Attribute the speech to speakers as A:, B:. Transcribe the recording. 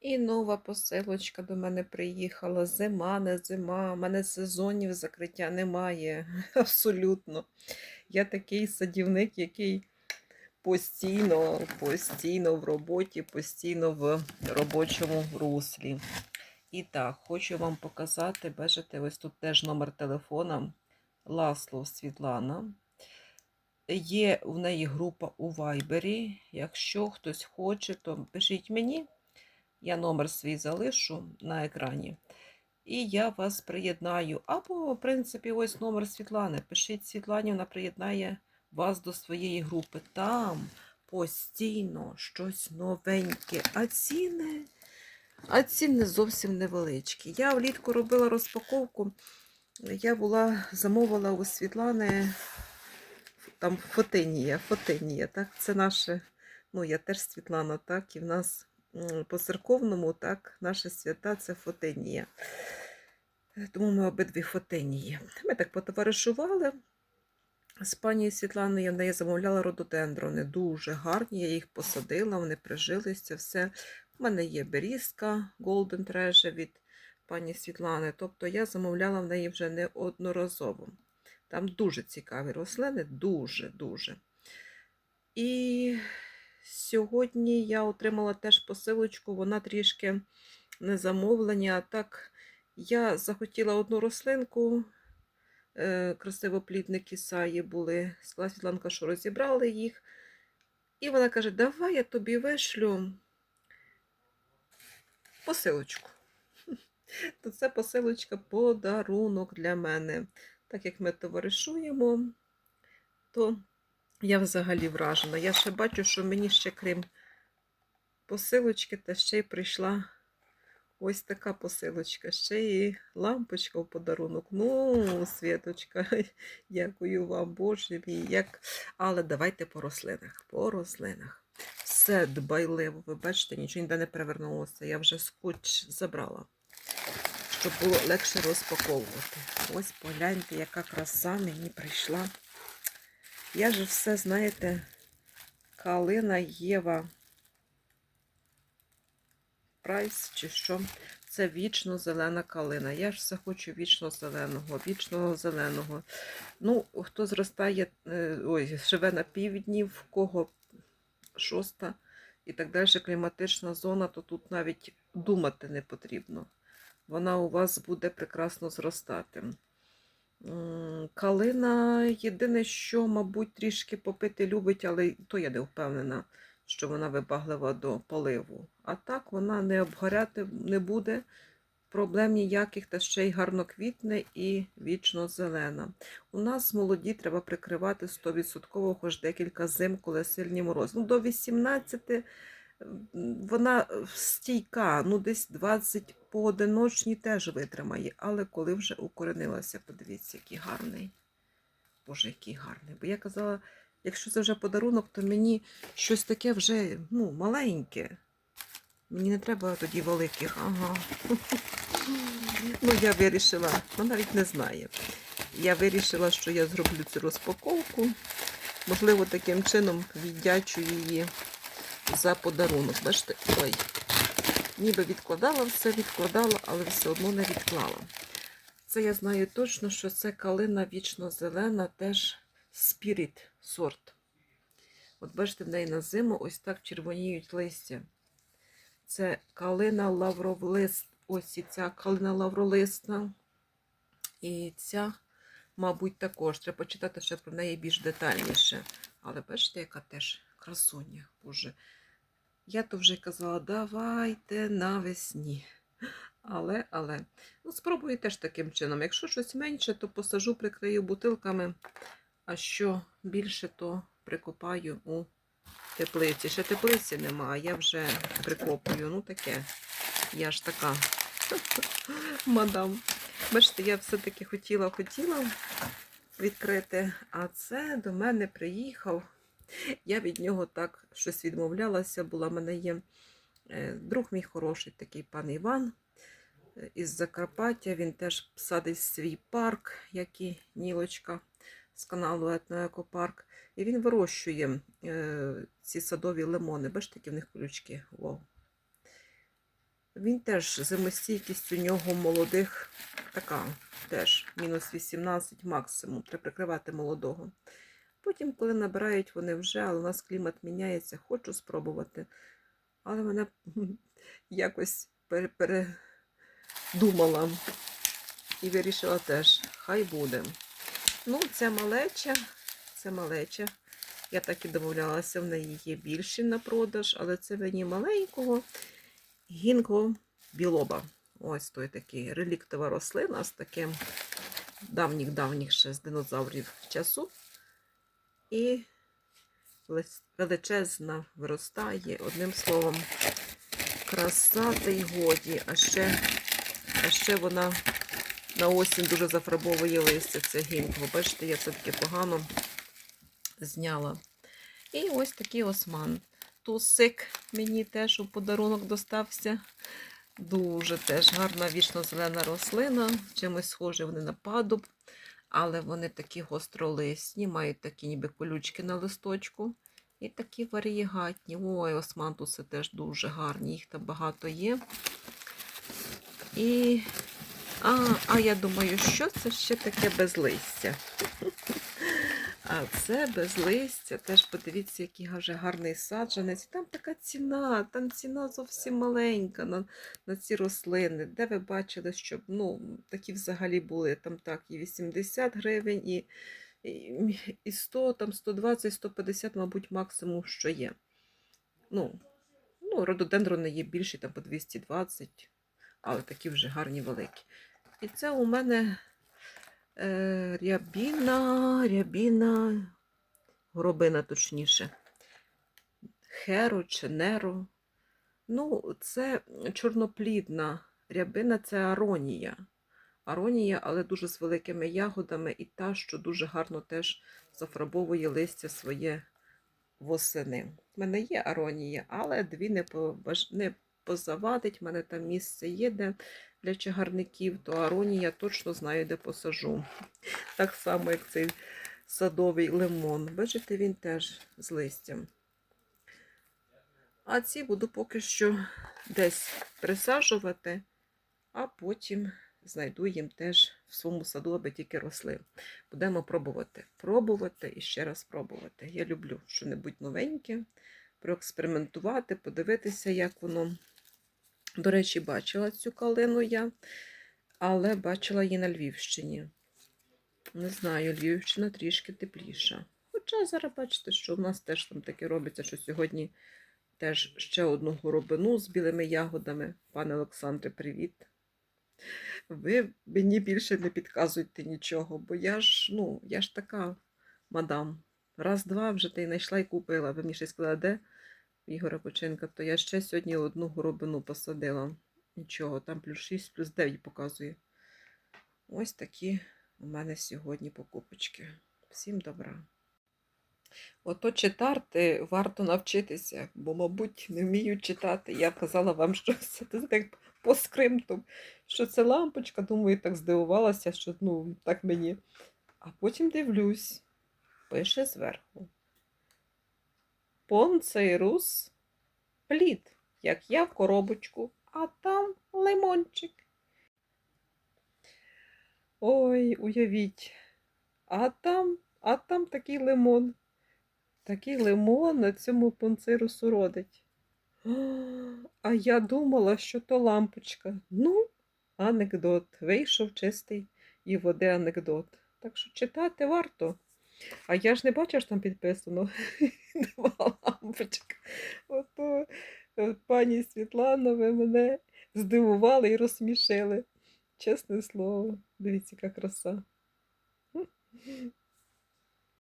A: І нова посилочка до мене приїхала. Зима, не зима. У мене сезонів закриття немає. Абсолютно. Я такий садівник, який постійно, постійно в роботі, постійно в робочому руслі. І так, хочу вам показати, бачите, ось тут теж номер телефона Ласлов Світлана. Є в неї група у Вайбері. Якщо хтось хоче, то пишіть мені. Я номер свій залишу на екрані. І я вас приєднаю. Або, в принципі, ось номер Світлани. Пишіть Світлані, вона приєднає вас до своєї групи. Там постійно щось новеньке. А ціни, а ціни зовсім невеличкі. Я влітку робила розпаковку. Я була замовила у Світлани там Фотинія, Фотинія, так, це наше, ну я теж Світлана, так, і в нас по церковному, так, наше свята це Фотинія. Тому ми обидві Фотинії. Ми так потоваришували. З пані Світланою я в неї замовляла рододендрони. Дуже гарні, я їх посадила, вони прижилися, все. У мене є берізка Golden Treasure від пані Світлани. Тобто я замовляла в неї вже неодноразово. Там дуже цікаві рослини, дуже-дуже. І сьогодні я отримала теж посилочку, вона трішки не замовлення. Так, я захотіла одну рослинку, е, красивоплідники саї були. Сказала Світланка, що розібрали їх. І вона каже: давай я тобі вишлю посилочку. То це посилочка подарунок для мене. Так як ми товаришуємо, то я взагалі вражена. Я ще бачу, що мені ще крім посилочки, та ще й прийшла ось така посилочка, ще і лампочка в подарунок. Ну, Світочка, дякую вам, Боже мій. Як... Але давайте по рослинах. По рослинах. Все дбайливо, ви бачите, нічого ніде не перевернулося. Я вже скотч забрала щоб було легше розпаковувати. Ось погляньте, яка краса мені прийшла. Я ж все, знаєте, калина Єва Прайс чи що. Це вічно зелена калина. Я ж все хочу вічно зеленого, вічного зеленого. Ну, хто зростає, е, ой, живе на півдні, в кого шоста і так далі кліматична зона, то тут навіть думати не потрібно вона у вас буде прекрасно зростати. Калина єдине, що, мабуть, трішки попити любить, але то я не впевнена, що вона вибаглива до поливу. А так вона не обгоряти не буде, проблем ніяких, та ще й гарно квітне і вічно зелена. У нас молоді треба прикривати 100%, хоч декілька зим, коли сильні морози. Ну, до 18 вона стійка, ну десь 20 поодиночні теж витримає, але коли вже укоренилася, подивіться, який гарний. Боже, який гарний. Бо я казала, якщо це вже подарунок, то мені щось таке вже ну, маленьке. Мені не треба тоді великих. Ага. Ну, я вирішила, ну навіть не знає. Я вирішила, що я зроблю цю розпаковку. Можливо, таким чином віддячу її за подарунок. Бачите, ой, ніби відкладала все, відкладала, але все одно не відклала. Це я знаю точно, що це калина вічно зелена, теж спіріт сорт. От бачите, в неї на зиму ось так червоніють листя. Це калина лавровлист. Ось і ця калина лавролисна. І ця, мабуть, також. Треба почитати ще про неї більш детальніше. Але бачите, яка теж красуня. Боже. Я то вже казала, давайте навесні. Але, але, ну, спробую теж таким чином. Якщо щось менше, то посажу, прикрию бутилками, а що більше, то прикопаю у теплиці. Ще теплиці нема, а я вже прикопую. Ну, таке. Я ж така мадам. Бачите, я все-таки хотіла, хотіла відкрити, а це до мене приїхав. Я від нього так щось відмовлялася. Була в мене є е, друг мій хороший, такий пан Іван е, із Закарпаття. Він теж садить свій парк, як і Нілочка з каналу Етноекопарк. І він вирощує е, ці садові лимони. Бачите, які в них колючки. Вау. Він теж зимостійкість у нього молодих така, теж мінус 18 максимум. Треба прикривати молодого. Потім, коли набирають вони вже, але у нас клімат міняється, хочу спробувати. Але мене якось передумала і вирішила теж, хай буде. Ну, це малеча, це малеча. Я так і домовлялася, в неї є більші на продаж, але це мені маленького гінго білоба. Ось той такий реліктова рослина з таким давніх-давніх ще з динозаврів часу. І величезна виростає, одним словом, краса та й годі. А ще, а ще вона на осінь дуже зафарбовує листя. Це гінкво. Бачите, я це таки погано зняла. І ось такий осман. Тусик мені теж у подарунок достався. Дуже теж гарна вічно-зелена рослина. Чимось схожі вони на падуб, але вони такі гостролисні, мають такі ніби колючки на листочку. І такі варігатні. Ой, османтуси теж дуже гарні, їх там багато є. І. А, а я думаю, що це ще таке безлистя? А це безлистя. Теж подивіться, який вже гарний саджанець. Там така ціна, там ціна зовсім маленька на, на ці рослини. Де ви бачили, щоб ну, такі взагалі були там так, і 80 гривень, і, і, і 100, там 120, 150, мабуть, максимум, що є. Ну, ну рододендрони є більші, там по 220, але такі вже гарні великі. І це у мене рябіна, рябіна, горобина точніше. Херо чи неро. Ну, це чорноплідна рябина, це аронія. Аронія, але дуже з великими ягодами, і та, що дуже гарно теж зафарбовує листя своє восени. У мене є аронія, але дві не позавадить. У мене там місце є, де для чагарників, то аронія точно знаю, де посажу. Так само, як цей садовий лимон. Бачите, він теж з листям. А ці буду поки що десь присаджувати, а потім знайду їм теж в своєму саду, аби тільки росли. Будемо пробувати. Пробувати і ще раз пробувати. Я люблю щось новеньке, проекспериментувати, подивитися, як воно. До речі, бачила цю калину я, але бачила її на Львівщині. Не знаю, Львівщина трішки тепліша. Хоча зараз бачите, що в нас теж там таке робиться, що сьогодні теж ще одну горобину з білими ягодами. Пане Олександре, привіт. Ви мені більше не підказуйте нічого, бо я ж, ну, я ж така мадам. Раз-два вже ти знайшла і купила. Ви мені ще сказали, де Ігора Поченка, то я ще сьогодні одну горобину посадила. Нічого, там плюс 6, плюс 9 показує. Ось такі у мене сьогодні покупочки. Всім добра. Ото читати варто навчитися, бо, мабуть, не вмію читати. Я казала вам, що це так по скрипту, що це лампочка. Думаю, так здивувалася, що ну, так мені. А потім дивлюсь, пише зверху. Понцейрус плід, як я в коробочку, а там лимончик. Ой, уявіть, а там, а там такий лимон. Такий лимон на цьому понцирусу родить. А я думала, що то лампочка. Ну, анекдот. Вийшов чистий і води анекдот. Так що читати варто. А я ж не бачу, що там підписано. Нова лампочка. Ото е, пані Світлана, ви мене здивували і розсмішили. Чесне слово, дивіться, яка краса.